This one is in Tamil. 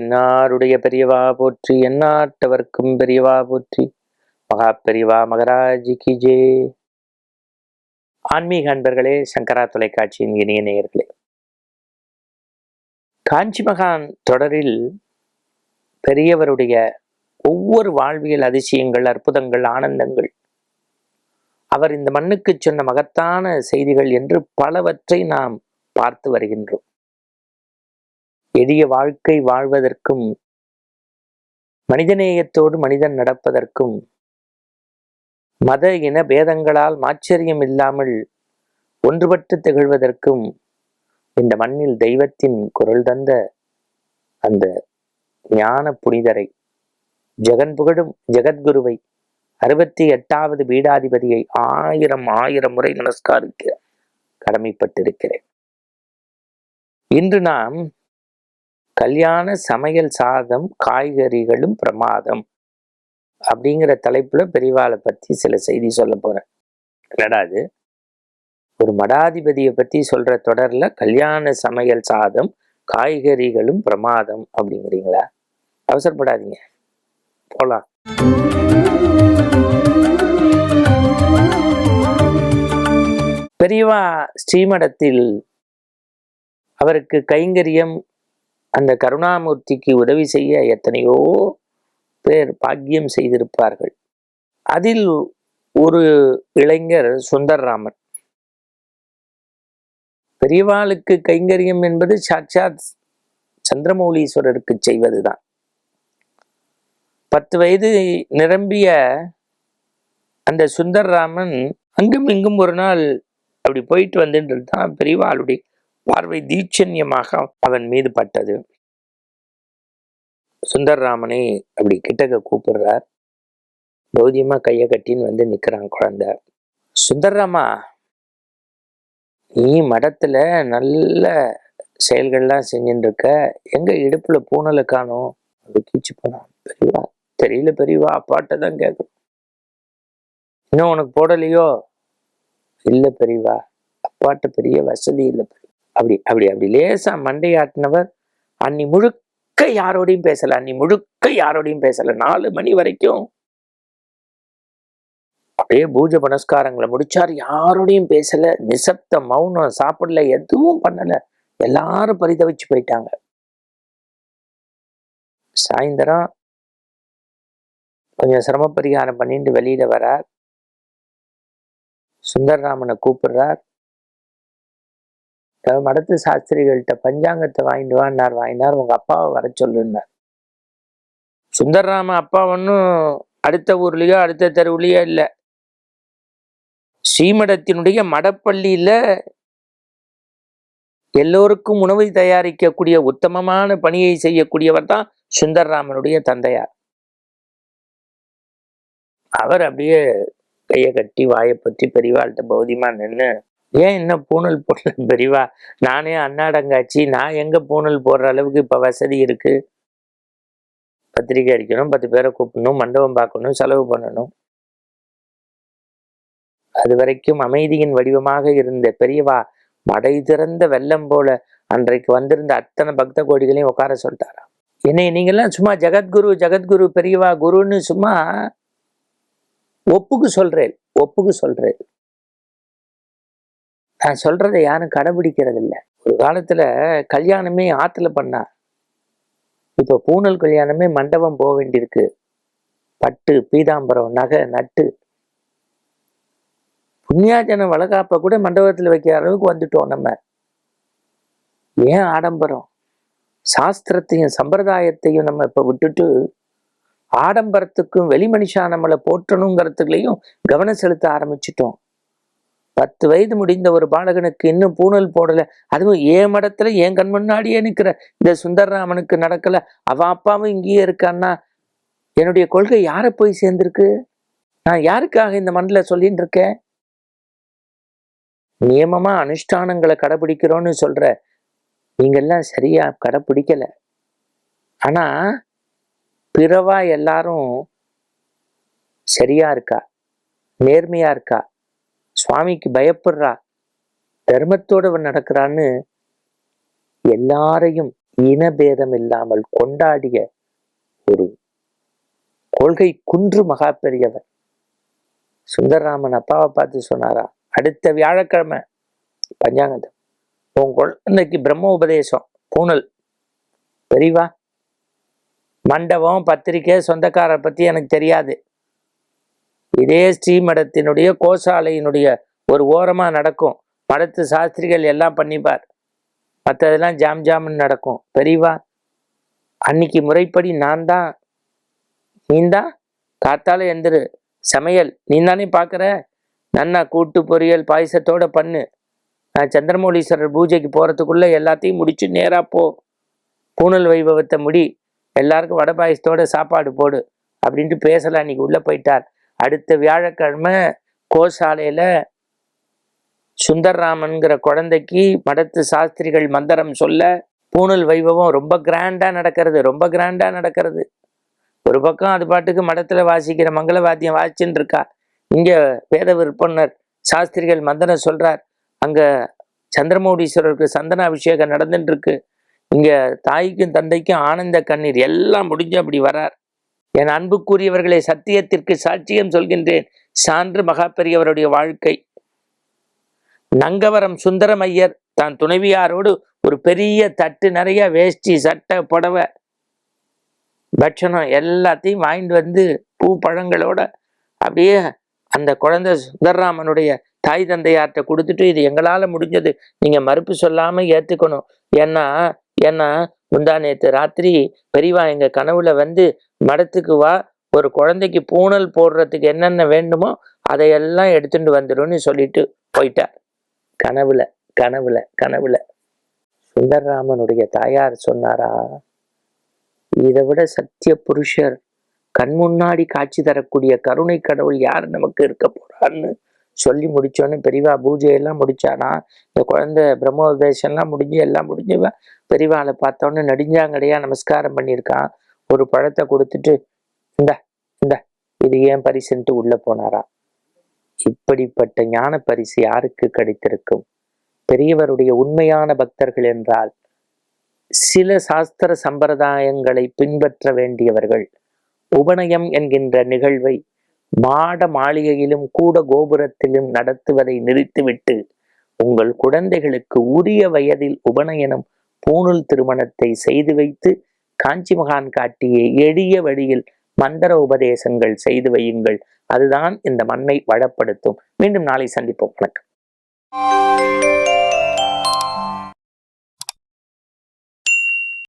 தென்னாருடைய பெரியவா போற்றி எந்நாட்டவர்க்கும் பெரியவா போற்றி. மகா பெரியவா மகராஜி கி ஜே. ஆன்மீக அன்பர்களே சங்கரா தொலைக்காட்சியின் இணைய நேயர்களே. காஞ்சி மகான் தொடரில் பெரியவருடைய ஒவ்வொரு வாழ்வியல் அதிசயங்கள் அற்புதங்கள் ஆனந்தங்கள் அவர் இந்த மண்ணுக்கு சொன்ன மகத்தான செய்திகள் என்று பலவற்றை நாம் பார்த்து வருகின்றோம். எளிய வாழ்க்கை வாழ்வதற்கும் மனிதநேயத்தோடு மனிதன் நடப்பதற்கும் மத இன பேதங்களால் மாச்சரியம் இல்லாமல் ஒன்றுபட்டு திகழ்வதற்கும் இந்த மண்ணில் தெய்வத்தின் குரல் தந்த அந்த ஞான புனிதரை ஜெகன் புகழும் ஜெகத்குருவை அறுபத்தி எட்டாவது பீடாதிபதியை ஆயிரம் ஆயிரம் முறை நமஸ்காரிக்க கடமைப்பட்டிருக்கிறேன். இன்று நாம் கல்யாண சமையல் சாதம் காய்கறிகளும் பிரமாதம் அப்படிங்கிற தலைப்பில் பெரியவாளை பற்றி சில செய்தி சொல்ல போறேன். என்னடாது ஒரு மடாதிபதியை பற்றி சொல்கிற தொடரில் கல்யாண சமையல் சாதம் காய்கறிகளும் பிரமாதம் அப்படிங்கிறீங்களா? அவசரப்படாதீங்க. போகலாம் பெரியவா ஸ்ரீமடத்தில் அவருக்கு கைங்கரியம் அந்த கருணாமூர்த்திக்கு உதவி செய்ய எத்தனையோ பேர் பாக்கியம் செய்திருப்பார்கள். அதில் ஒரு இளைஞர் சுந்தர்ராமன் பெரியவாளுக்கு கைங்கரியம் என்பது சாட்சாத் சந்திரமௌலீஸ்வரருக்கு செய்வதுதான். பத்து வயது நிரம்பிய அந்த சுந்தர்ராமன் அங்கும் இங்கும் ஒரு நாள் அப்படி போயிட்டு வந்துட்டு தான் பெரியவாளுடைய பார்வை தீட்சண்யமாக அவன் மீது பட்டது. சுந்தர்ராமனை அப்படி கிட்டக்க கூப்பிடுறார். பௌதியமா கைய கட்டின்னு வந்து நிக்கிறான் குழந்தை. சுந்தர்ராமா நீ மடத்துல நல்ல செயல்கள்லாம் செஞ்சுட்டு இருக்க எங்க இடுப்புல பூனலை காணும்? அப்படி கீச்சு போனான். பெரியவா தெரியல பெரியவா அப்பாட்ட தான் கேட்கணும் இன்னும் உனக்கு போடலையோ? இல்ல பெரியவா அப்பாட்ட பெரிய வசதி இல்லை அப்படி அப்படி அப்படி. லேசா மண்டையாட்டினவர் அன்னி முழுக்க யாரோடையும் பேசல அன்னி முழுக்க யாரோடையும் பேசல. நாலு மணி வரைக்கும் அப்படியே பூஜை புனஸ்காரங்களை முடிச்சார். யாரோடையும் பேசல நிசப்த மௌனம் சாப்பிடல எதுவும் பண்ணல. எல்லாரும் பரிதவிச்சு போயிட்டாங்க. சாயந்தரம் கொஞ்சம் சிரம பரிகாரம் பண்ணிட்டு வெளியில வரார். சுந்தரராமனை கூப்பிடுறார். மடத்து சாஸ்திரிகள்கிட்ட பஞ்சாங்கத்தை வாங்கிட்டு வான்னார் வாங்கினார் உங்க அப்பாவை வர சொல்லுன்னார். சுந்தரராம அப்பா ஒன்றும் அடுத்த ஊர்லயோ அடுத்த தெருவுலயோ இல்லை. ஸ்ரீமடத்தினுடைய மடப்பள்ளியில எல்லோருக்கும் உணவை தயாரிக்கக்கூடிய உத்தமமான பணியை செய்யக்கூடியவர் தான் சுந்தரராமனுடைய தந்தையார். அவர் அப்படியே கையை கட்டி வாயை பற்றி பெரியவாள்கிட்ட பௌதியமா நின்று ஏன் என்ன பூணல் போடல பெரியவா நானே அன்னாடங்காச்சி நான் எங்க பூணல் போடுற அளவுக்கு இப்ப வசதி இருக்கு? பத்திரிக்கை அடிக்கணும் பத்து பேரை கூப்பிடணும் மண்டபம் பார்க்கணும் செலவு பண்ணணும். அது வரைக்கும் அமைதியின் வடிவமாக இருந்த பெரியவா மடை திறந்த வெள்ளம் போல அன்றைக்கு வந்திருந்த அத்தனை பக்த கோடிகளையும் உட்கார சொல்லிட்டாராம். என்னை நீங்கள்லாம் சும்மா ஜெகத்குரு ஜெகத்குரு பெரியவா குருன்னு சும்மா ஒப்புக்கு சொல்றேன் ஒப்புக்கு சொல்றேன். நான் சொல்கிறத யாரும் கடைபிடிக்கிறது இல்லை ஒரு காலத்தில் கல்யாணமே ஆற்றுல பண்ணா. இப்போ பூனல் கல்யாணமே மண்டபம் போக வேண்டியிருக்கு. பட்டு பீதாம்பரம் நகை நட்டு. புண்ணியாஜன வளகாப்ப கூட மண்டபத்தில் வைக்கிற அளவுக்கு வந்துட்டோம் நம்ம. ஏன் ஆடம்பரம்? சாஸ்திரத்தையும் சம்பிரதாயத்தையும் நம்ம இப்போ விட்டுட்டு ஆடம்பரத்துக்கும் வெளி மனுஷா நம்மளை போற்றணுங்கிறதுலையும் கவனம் செலுத்த ஆரம்பிச்சிட்டோம். பத்து வயது முடிந்த ஒரு பாலகனுக்கு இன்னும் பூணல் போடலை. அதுவும் ஏன் மடத்துல என் கண் முன்னாடியே நிற்கிற இந்த சுந்தரராமனுக்கு நடக்கல. அவ அப்பாவும் இங்கேயே இருக்கான்னா? என்னுடைய கொள்கை யாரை போய் சேர்ந்திருக்கு? நான் யாருக்காக இந்த மண்ணில் சொல்லிட்டு இருக்கேன்? நியமமா அனுஷ்டானங்களை கடைபிடிக்கிறோன்னு சொல்ற. நீங்கெல்லாம் சரியா கடைபிடிக்கல. ஆனா பிறவா எல்லாரும் சரியா இருக்கா? நேர்மையா இருக்கா? சுவாமிக்கு பயப்படுறா. தர்மத்தோடு அவன் நடக்கிறான்னு எல்லாரையும் இனபேதம் இல்லாமல் கொண்டாடிய ஒரு கொள்கை குன்று மகா பெரியவர் சுந்தரராமன் அப்பாவை பார்த்து சொன்னாரா அடுத்த வியாழக்கிழமை பஞ்சாங்கதம் உன் குழந்தைக்கு பிரம்ம உபதேசம் பூனல் பெரியவா மண்டபம் பத்திரிக்கை சொந்தக்காரரை பற்றி எனக்கு தெரியாது. இதே ஸ்ரீமடத்தினுடைய கோசாலையினுடைய ஒரு ஓரமாக நடக்கும். மடத்து சாஸ்திரிகள் எல்லாம் பண்ணிப்பார். மற்றதெல்லாம் ஜாம் ஜாம்னு நடக்கும். பெரியவா அன்னைக்கு முறைப்படி நான் தான். நீந்தான் காத்தால எந்திரு. சமையல். நீ தானே பார்க்குற நன்னா கூட்டு பொரியல் பாயசத்தோட பண்ணு. நான் சந்திரமௌலீஸ்வரர் பூஜைக்கு போகிறதுக்குள்ளே எல்லாத்தையும் முடிச்சு நேராக போ. பூனல் வைபவத்தை முடி. எல்லாருக்கும் வடை பாயசத்தோட சாப்பாடு போடு. அப்படின்ட்டு பேசலாம் அன்னைக்கு உள்ளே போயிட்டார். அடுத்த வியாழக்கிழமை கோசாலையில் சுந்தர்ராமன்கிற குழந்தைக்கு மடத்து சாஸ்திரிகள் மந்திரம் சொல்ல பூணல் வைபவம் ரொம்ப கிராண்டாக நடக்கிறது ரொம்ப கிராண்டாக நடக்கிறது. ஒரு பக்கம் அது பாட்டுக்கு மடத்தில் வாசிக்கிற மங்களவாத்தியம் வாசிச்சுன்னு இருக்கா. இங்கே வேத விற்பனர் சாஸ்திரிகள் மந்திரம் சொல்கிறார் அங்கே சந்திரமௌடீஸ்வரருக்கு சந்தன அபிஷேகம் நடந்துட்டு இருக்கு. இங்கே தாய்க்கும் தந்தைக்கும் ஆனந்த கண்ணீர் எல்லாம் முடிஞ்சு அப்படி வரார். என் அன்புக்குரியவர்களை சத்தியத்திற்கு சாட்சியம் சொல்கின்றேன். சான்று மகா பெரியவருடைய வாழ்க்கை. நங்கவரம் சுந்தரம் ஐயர் தான் துணைவியாரோடு ஒரு பெரிய தட்டு நிறைய வேஷ்டி சட்டை புடவை பட்சணம் எல்லாத்தையும் வாங்கிட்டு வந்து பூ பழங்களோட அப்படியே அந்த குழந்தை சுந்தரராமனுடைய தாய் தந்தையார்கிட்ட கொடுத்துட்டு இது எங்களால் முடிஞ்சது. நீங்கள் மறுப்பு சொல்லாமல் ஏற்றுக்கணும் ஏன்னா ஏன்னா முந்தா நேற்று ராத்திரி பெரியவா எங்க கனவுல வந்து மடத்துக்கு வா ஒரு குழந்தைக்கு பூணல் போடுறதுக்கு என்னென்ன வேண்டுமோ அதையெல்லாம் எடுத்துட்டு வந்துடும்னு சொல்லிட்டு போயிட்டார் கனவுல கனவுல கனவுல. சுந்தரராமனுடைய தாயார் சொன்னாரா? இதை விட சத்திய புருஷர் கண் முன்னாடி காட்சி தரக்கூடிய கருணை கடவுள் யார் நமக்கு இருக்க போறான்னு சொல்லி முடிச்சோன்னு பெரியவா பூஜையெல்லாம் முடிச்சானா இந்த குழந்தை பிரம்மோபதேசம்லாம் முடிஞ்சு எல்லாம் முடிஞ்சவ பெரியவாளை பார்த்தோன்னு நெடுஞ்சாங்கடையா நமஸ்காரம் பண்ணியிருக்கான் ஒரு பழத்தை கொடுத்துட்டு இந்த இந்த இது ஏன் பரிசுன்ட்டு உள்ள போனாரா. இப்படிப்பட்ட ஞான பரிசு யாருக்கு கிடைத்திருக்கும்? பெரியவருடைய உண்மையான பக்தர்கள் என்றால் சில சாஸ்திர சம்பிரதாயங்களை பின்பற்ற வேண்டியவர்கள். உபநயம் என்கின்ற நிகழ்வை மாட மாளிகையிலும் கூட கோபுரத்திலும் நடத்துவதை நிறுத்திவிட்டு உங்கள் குழந்தைகளுக்கு உரிய வயதில் உபநயனம் பூணூல் திருமணத்தை செய்து வைத்து காஞ்சி மகான் காட்டிய எளிய வழியில் மந்திர உபதேசங்கள் செய்து வையுங்கள். அதுதான் இந்த மண்ணை வளப்படுத்தும். மீண்டும் நாளை சந்திப்போம். வணக்கம்.